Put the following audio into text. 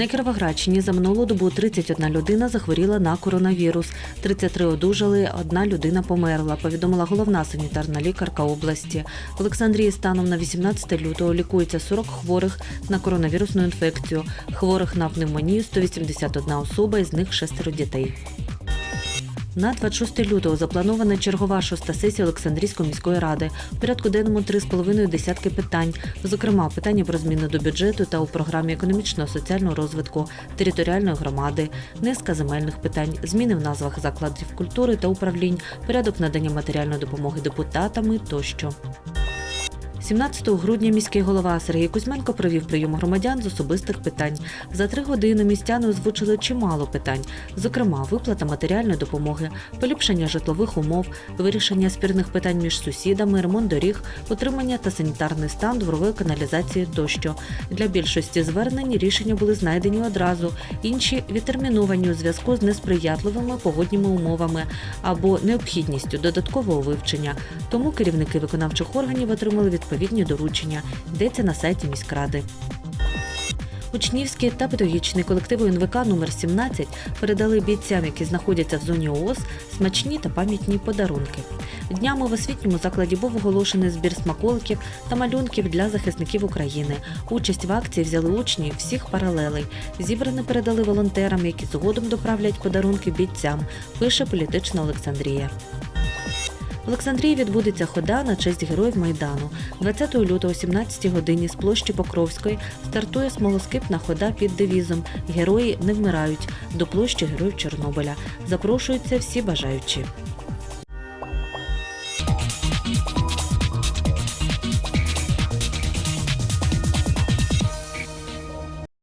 На Кіровоградщині за минулу добу 31 людина захворіла на коронавірус. 33 одужали, одна людина померла, повідомила головна санітарна лікарка області. В Олександрії станом на 18 лютого лікується 40 хворих на коронавірусну інфекцію. Хворих на пневмонію 181 особа, із них шестеро дітей. На 26 лютого запланована чергова шоста сесія Олександрійської міської ради. У порядку денному три з половиною десятки питань. Зокрема, питання про зміни до бюджету та у програмі економічного соціального розвитку територіальної громади, низка земельних питань, зміни в назвах закладів культури та управлінь, порядок надання матеріальної допомоги депутатами тощо. 17 грудня міський голова Сергій Кузьменко провів прийом громадян з особистих питань. За три години містяни озвучили чимало питань, зокрема, виплата матеріальної допомоги, поліпшення житлових умов, вирішення спірних питань між сусідами, ремонт доріг, утримання та санітарний стан дворової каналізації тощо. Для більшості звернень рішення були знайдені одразу, інші відтерміновані у зв'язку з несприятливими погодніми умовами або необхідністю додаткового вивчення. Тому керівники виконавчих органів отримали відповідні доручення. Йдеться на сайті міськради. Учнівський та педагогічний колектив УНВК номер 17 передали бійцям, які знаходяться в зоні ООС, смачні та пам'ятні подарунки. Днями в освітньому закладі був оголошений збір смаколиків та малюнків для захисників України. Участь в акції взяли учні всіх паралелей. Зібране передали волонтерам, які згодом доправлять подарунки бійцям. Пише політична Олександрія. Олександрії відбудеться хода на честь героїв Майдану. 20 лютого о 17 годині з площі Покровської стартує смолоскипна хода під девізом Герої не вмирають до площі Героїв Чорнобиля. Запрошуються всі бажаючі.